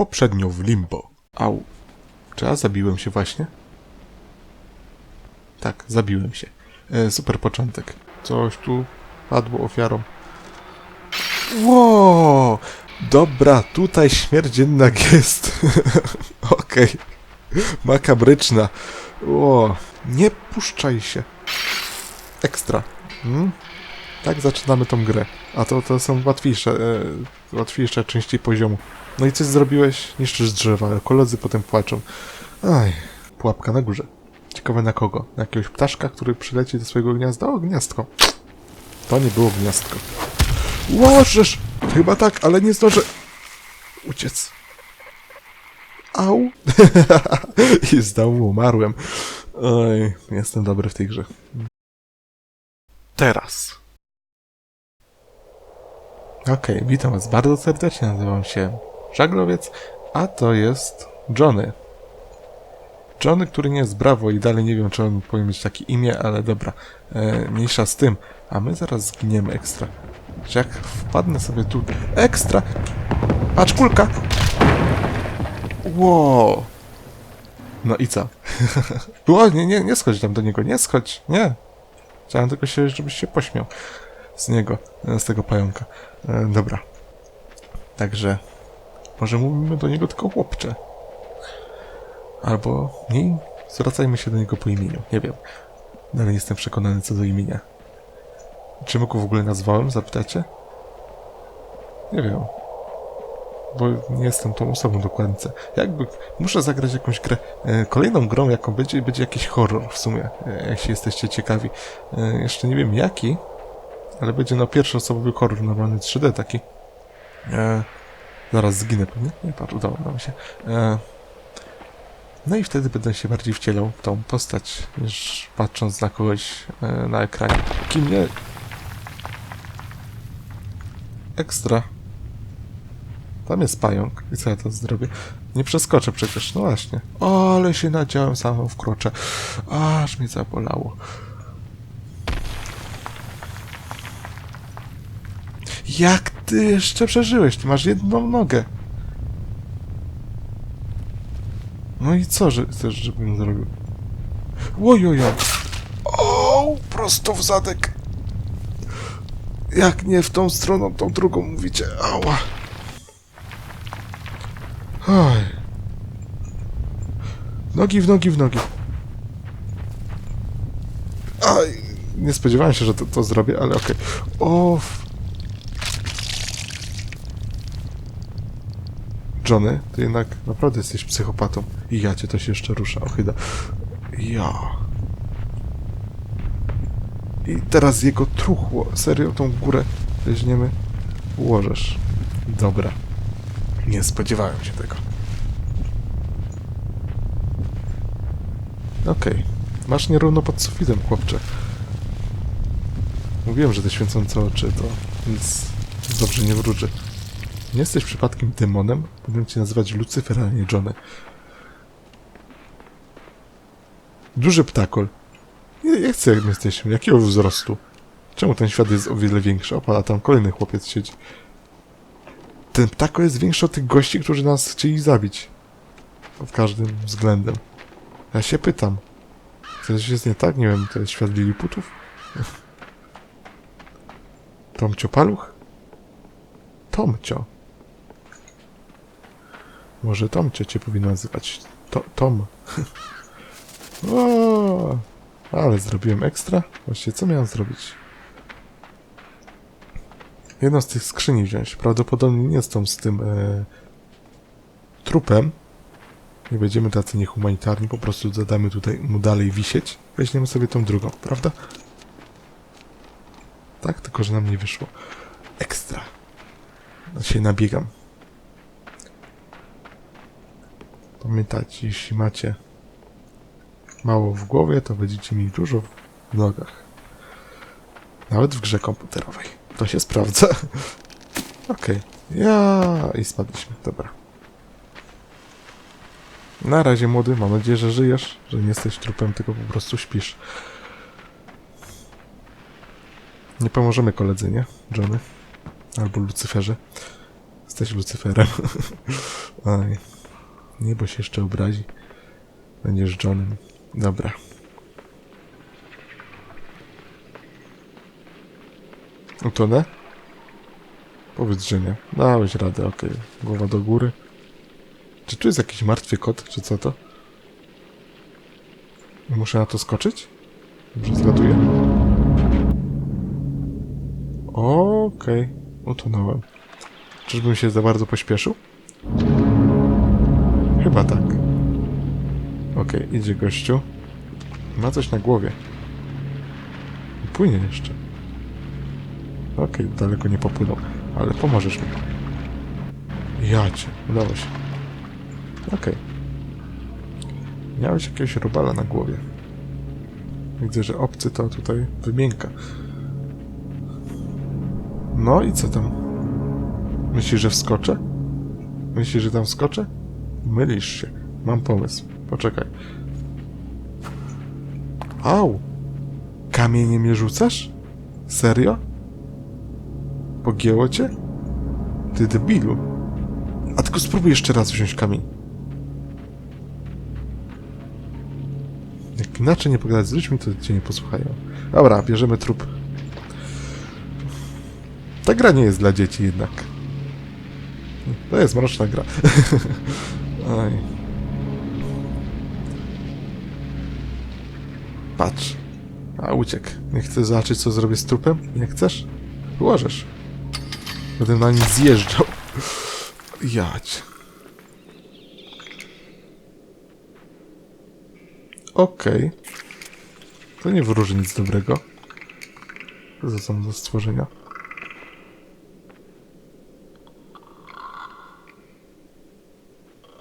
Poprzednio w limbo. Au. Czy ja zabiłem się właśnie? Tak, zabiłem się. E, super początek. Coś tu padło ofiarą. Ło! Dobra, tutaj śmierć jednak jest. Okej. Makabryczna. Ło, nie puszczaj się. Ekstra. Hmm? Tak zaczynamy tą grę. A to, to są łatwiejsze, e, łatwiejsze części poziomu. No i coś zrobiłeś? Niszczysz drzewa, koledzy potem płaczą. Aj, pułapka na górze. Ciekawe na kogo? Na jakiegoś ptaszka, który przyleci do swojego gniazda? O, gniazdko. To nie było gniazdko. Łożesz! Chyba tak, ale nie zdążę uciec. Au! I z domu umarłem. Oj, jestem dobry w tej grze. Teraz. Okej, witam was bardzo serdecznie, nazywam się Żaglowiec, a to jest Johnny. Johnny, który nie jest brawo i dalej nie wiem, czy on powinien mieć takie imię, ale dobra, e, mniejsza z tym. A my zaraz zginiemy ekstra. Że jak wpadnę sobie tu... Ekstra! Patrz, kulka! Wow! No i co? Było, nie, nie, nie schodź tam do niego, nie schodź, nie. Chciałem tylko się, żebyś się pośmiał z niego, e, z tego pająka. E, dobra. Także może mówimy do niego tylko chłopcze. Albo nie, zwracajmy się do niego po imieniu. Nie wiem. Dalej jestem przekonany co do imienia. Czym go w ogóle nazwałem, zapytacie? Nie wiem. Bo nie jestem tą osobą dokładnie. Jakby muszę zagrać jakąś grę. E, kolejną grą, jaką będzie, będzie jakiś horror w sumie, jeśli jesteście ciekawi. Jeszcze nie wiem jaki, ale będzie no pierwszoosobowy horror, normalny 3D taki. E, zaraz zginę pewnie. Nie, patrz, udało nam się. E, no i wtedy będę się bardziej wcielał w tą postać, niż patrząc na kogoś e, na ekranie. Kim nie... Ekstra. Tam jest pająk. I co ja to zrobię? Nie przeskoczę przecież, no właśnie. O, ale się nadziałem samą w krocze. Aż mnie zabolało. Jak ty jeszcze przeżyłeś? Ty masz jedną nogę. No i co, że chcesz, żebym zrobił? Łojojo! O, prosto w zadek! Jak nie w tą stroną, tą drugą mówicie. Ała! Oj. Nogi w nogi w nogi. Aj, nie spodziewałem się, że to, to zrobię, ale okej. O. Johnny, ty jednak naprawdę jesteś psychopatą. I ja cię to się jeszcze rusza, ochyda. Ja. I teraz jego truchło. Serio, tą górę weźmiemy. Ułożesz. Dobra. Nie spodziewałem się tego. Okej. Masz nierówno pod sufitem, chłopcze. Mówiłem, że te święcące oczy to nic dobrze nie wróży. Nie jesteś przypadkiem demonem? Powinien cię nazywać Lucyfer, a nie Johnny. Duży ptakol. Nie, chcę, jak my jesteśmy. Jakiego wzrostu? Czemu ten świat jest o wiele większy? Opa, tam kolejny chłopiec siedzi. Ten ptako jest większy od tych gości, którzy nas chcieli zabić. Pod każdym względem. Ja się pytam. Coś jest nie tak? Nie wiem, to jest świat Liliputów? Tomcio Paluch? Tomcio. Może Tomcio cię powinno nazywać. To, Tom. o, ale zrobiłem ekstra. Właściwie co miałem zrobić? Jedną z tych skrzyni wziąć. Prawdopodobnie nie z tą z tym e, trupem. Nie będziemy tacy niehumanitarni, po prostu zadamy tutaj mu dalej wisieć. Weźmiemy sobie tą drugą, prawda? Tak, tylko że nam nie wyszło. Ekstra. Ja się nabiegam. Pamiętajcie, jeśli macie mało w głowie, to będziecie mieli dużo w nogach. Nawet w grze komputerowej. To się sprawdza. Okej. Ja i spadliśmy. Dobra. Na razie młody, mam nadzieję, że żyjesz, że nie jesteś trupem, tylko po prostu śpisz. Nie pomożemy koledzy, nie? Johnny? Albo Lucyferze. Jesteś Lucyferem. Oj. Nie, bo się jeszcze obrazi. Będziesz Johnem. Dobra. Utonę? Powiedz, że nie. Dałeś radę, okej. Głowa do góry. Czy tu jest jakiś martwy kot, czy co to? Muszę na to skoczyć? Dobrze zgaduję? Okej. Utonąłem. Czyżbym się za bardzo pośpieszył? Chyba tak. Okej, idzie gościu. Ma coś na głowie. Płynie jeszcze. Okej, daleko nie popłynął, ale pomożesz mi. Ja cię, udało się. Okej. Miałeś jakiegoś robala na głowie. Widzę, że obcy to tutaj wymienka. No i co tam? Myślisz, że wskoczę? Myślisz, że tam wskoczę? Mylisz się. Mam pomysł. Poczekaj. Au! Kamieniem mnie rzucasz? Serio? Pogięło cię? Ty debilu. A tylko spróbuj jeszcze raz wziąć kamień. Jak inaczej nie pogadać z ludźmi, to cię nie posłuchają. Dobra, bierzemy trup. Ta gra nie jest dla dzieci jednak. To jest mroczna gra. Oj. Patrz. A uciekł. Nie chcesz zobaczyć, co zrobię z trupem? Nie chcesz? Możesz. Będę na nim zjeżdżał. Jać. Okej. To nie wróży nic dobrego. Co to są stworzenia?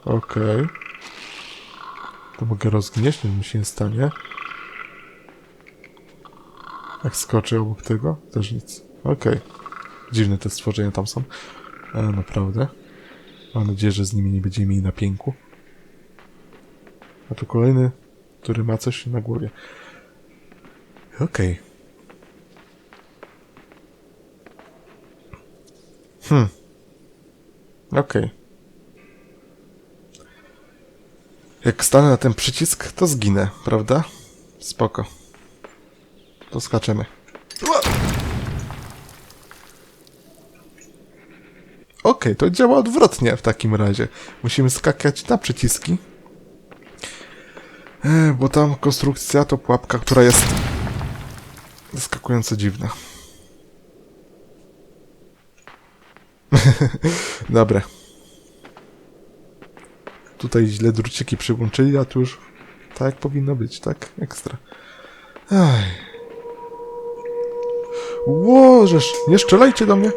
Okej. To mogę rozgnieść, nic mi się nie stanie. Jak skoczę obok tego? Też nic. Okej. Dziwne te stworzenia tam są. E, naprawdę. Mam nadzieję, że z nimi nie będziemy mieli napięku. A tu kolejny, który ma coś na głowie. Okej. Hmm. Okej. Jak stanę na ten przycisk, to zginę, prawda? Spoko. To skaczemy. Okej, to działa odwrotnie w takim razie. Musimy skakać na przyciski. E, bo tam konstrukcja to pułapka, która jest zaskakująco dziwna. Dobra. Tutaj źle druciki przyłączyli, a tu już tak powinno być, tak? Ekstra. Aj. Łożesz, nie strzelajcie do mnie.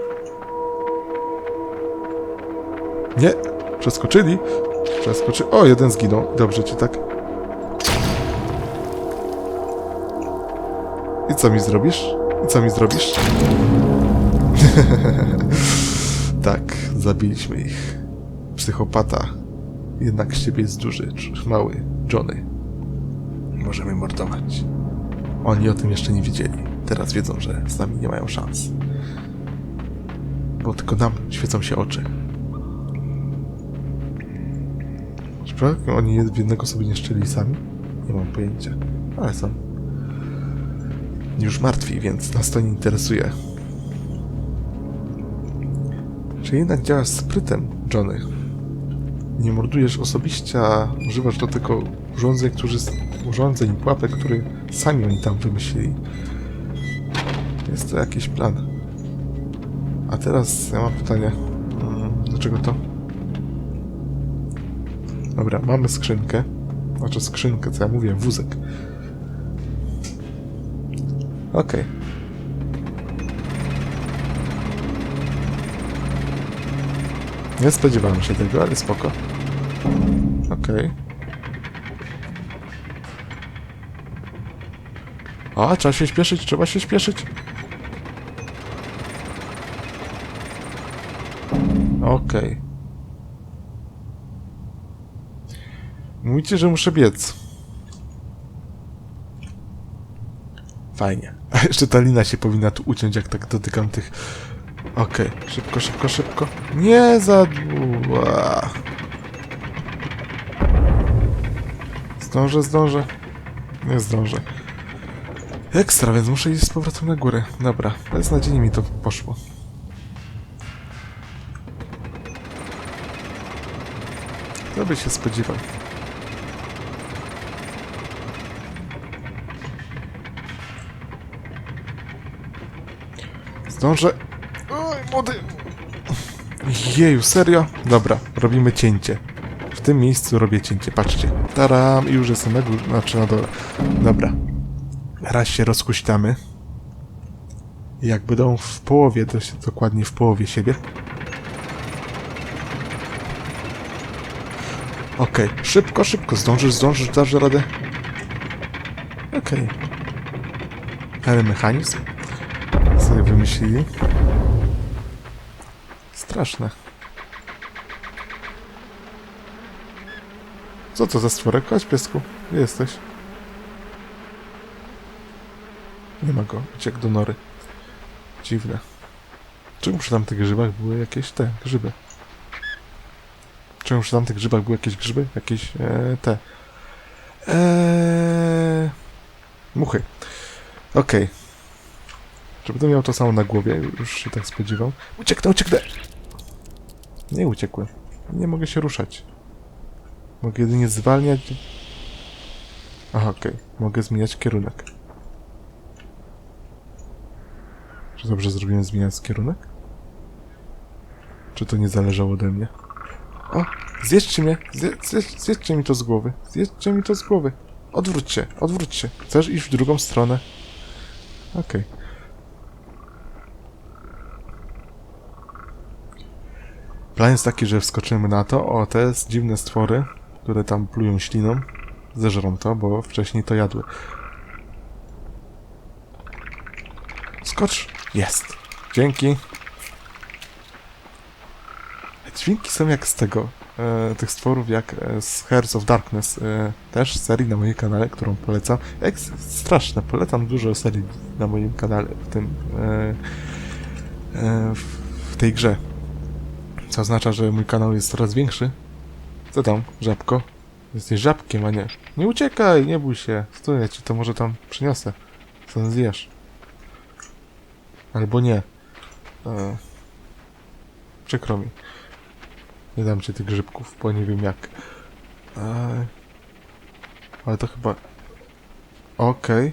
Nie, przeskoczyli. Przeskoczy... O, jeden zginął. Dobrze ci tak. I co mi zrobisz? I co mi zrobisz? tak, zabiliśmy ich. Psychopata. Jednak z ciebie jest duży, mały, Johnny. Możemy mordować. Oni o tym jeszcze nie wiedzieli. Teraz wiedzą, że z nami nie mają szans. Bo tylko nam świecą się oczy. Czy przypadkiem oni w jednego sobie nie szczeli sami? Nie mam pojęcia. Ale są. Już martwi, więc nas to nie interesuje. Czy jednak działasz sprytem, Johnny? Nie mordujesz osobiście, a używasz do tego urządzeń, którzy, urządzeń pułapek, które sami oni tam wymyślili. Jest to jakiś plan. A teraz ja mam pytanie. Mm, Do czego to? Dobra, mamy skrzynkę. Znaczy skrzynkę, co ja mówię, wózek. Okej. Nie spodziewałem się tego, ale spoko. Okej. A, trzeba się śpieszyć, trzeba się śpieszyć. Okej. Mówicie, że muszę biec. Fajnie. A jeszcze ta lina się powinna tu uciąć, jak tak dotykam tych Okej, szybko, szybko, szybko. Nie za... Ua. Zdążę, zdążę. Nie zdążę. Ekstra, więc muszę iść z powrotem na górę. Dobra, beznadziejnie mi to poszło. Kto by się spodziewał? Zdążę. Młody. Jeju, serio? Dobra, robimy cięcie. W tym miejscu robię cięcie, patrzcie. Taram, i już jestem na górze, znaczy na dole. Dobra. Raz się rozkuśtamy. Jak będą w połowie, to się dokładnie w połowie siebie. Okej, szybko, szybko, zdążysz, zdążysz, dasz radę. Okej. Ale mechanizm sobie wymyślili. Straszne. Co to za stworek? Chodź, piesku. Gdzie jesteś? Nie ma go. Uciekł do nory. Dziwne. Czemu przy tamtych grzybach były jakieś te grzyby? Czemu przy tamtych grzybach były jakieś grzyby? Jakieś e, te. Eee, muchy. Okej. Czy będę miał to samo na głowie? Już się tak spodziewał. Ucieknę, ucieknę! Nie uciekłem. Nie mogę się ruszać. Mogę jedynie zwalniać. Aha, okej. Mogę zmieniać kierunek. Czy dobrze zrobiłem zmieniać kierunek? Czy to nie zależało ode mnie? O! Zjedźcie mnie! Zje, zje, zjedźcie mi to z głowy! Zjedźcie mi to z głowy! Odwróć się! Odwróć się! Chcesz iść w drugą stronę? Okej. Plan jest taki, że wskoczymy na to. O, te dziwne stwory, które tam plują śliną, zeżrą to, bo wcześniej to jadły. Skocz! Jest! Dzięki! Dźwięki są jak z tego, e, tych stworów, jak e, z Hearts of Darkness, e, też serii na moim kanale, którą polecam. Jak straszne, polecam dużo serii na moim kanale, w tym, e, e, w, w tej grze. Co oznacza, że mój kanał jest coraz większy. Co tam, żabko? Jesteś żabkiem, a nie. Nie uciekaj, nie bój się. Stój, ja ci to może tam przyniosę. Co zjesz. Albo nie. E, przykro mi. Nie dam ci tych grzybków, bo nie wiem jak. E, ale to chyba... Okej.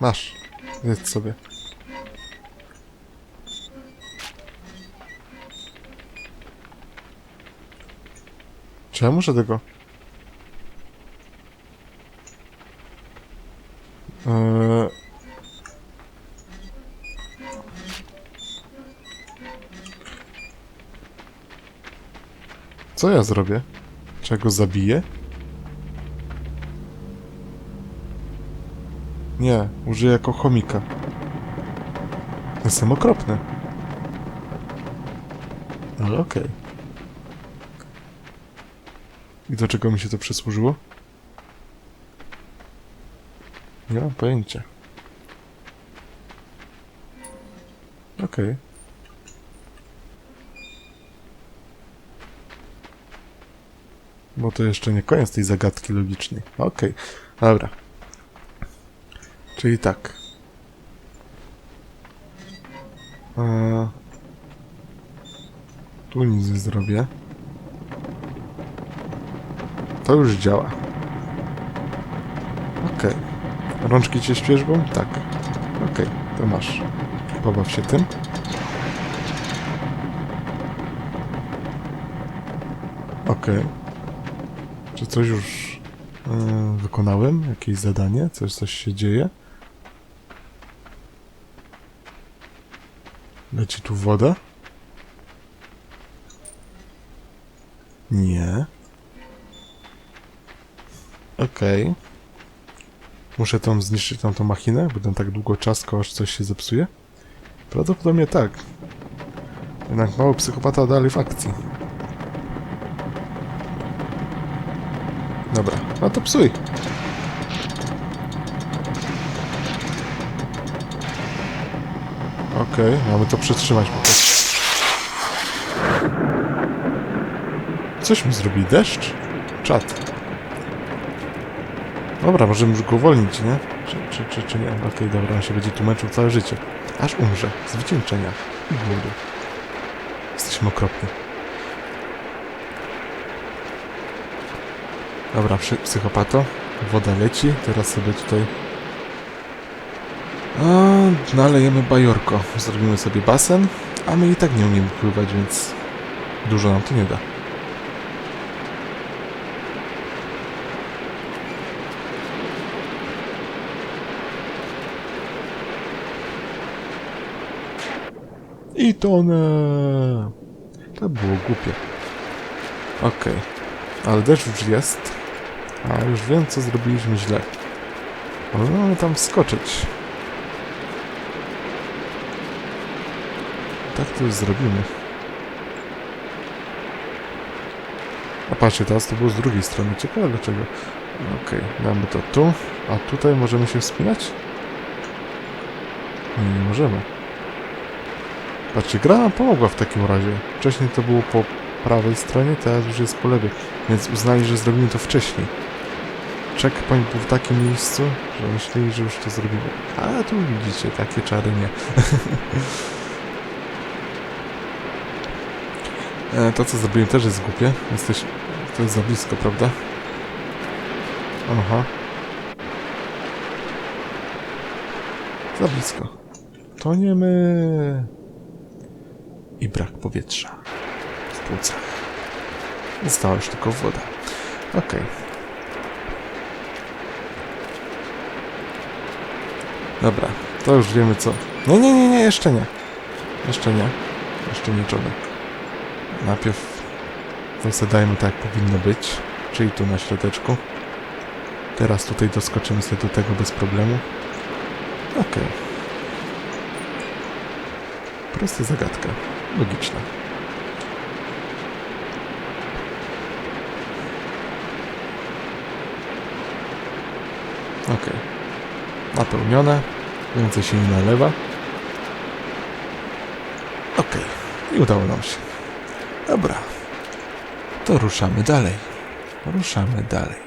Masz. Jedz sobie. Czy ja muszę tego? Eee... Co ja zrobię? Czy ja go zabiję? Nie, użyję jako chomika. Jestem okropny. Ale okej. I do czego mi się to przysłużyło? Nie mam pojęcia. Okej. Bo to jeszcze nie koniec tej zagadki logicznej. Okej, dobra. Czyli tak. Eee, tu nic nie zrobię. To już działa. Okej. Rączki cię świeżbą? Tak. Okej, to masz. Pobaw się tym. Okej. Czy coś już yy, wykonałem? Jakieś zadanie? Coś, coś się dzieje? Leci tu woda? Nie. Okej. Muszę tam zniszczyć tam tą machinę? Będę tak długo czaskał, aż coś się zepsuje? Prawdopodobnie tak. Jednak mały psychopata dalej w akcji. Dobra, no to psuj. Okej, mamy to przytrzymać po prostu. Coś mi zrobi deszcz? Czad. Dobra, możemy już go uwolnić, nie? Czy, czy, czy, czy nie? Okej, dobra, on się będzie tu całe życie. Aż umrze. Z wycieńczenia. I głodu. Jesteśmy okropni. Dobra, psychopato. Woda leci. Teraz sobie tutaj... A, nalejemy bajorko. Zrobimy sobie basen. A my i tak nie umiemy pływać, więc... Dużo nam to nie da. I tonę. To było głupie. Okej. Ale deszcz już jest. A już wiem, co zrobiliśmy źle. Ale mamy tam wskoczyć. Tak to już zrobimy. A patrzcie, teraz to było z drugiej strony. Ciekawe dlaczego. Okej, damy to tu. A tutaj możemy się wspinać? Nie, nie możemy. Patrzcie, gra nam pomogła w takim razie. Wcześniej to było po prawej stronie, teraz już jest po lewej. Więc uznali, że zrobimy to wcześniej. Checkpoint był w takim miejscu, że myśleli, że już to zrobimy. Ale tu widzicie, takie czary nie. E, to, co zrobiłem, też jest głupie. Jesteś... To jest za blisko, prawda? Aha. Za blisko. Toniemy. I brak powietrza w płucach. Została już tylko woda. Okej. Dobra, to już wiemy co. Nie, nie, nie, nie, jeszcze nie. Jeszcze nie. Jeszcze niczego. Najpierw to tak jak powinno być, czyli tu na środeczku. Teraz tutaj doskoczymy sobie do tego bez problemu. Okej. Prosta zagadka. Logiczna. Okej. Napełnione. Więcej się nie nalewa. Okej. I udało nam się. Dobra. To ruszamy dalej. Ruszamy dalej.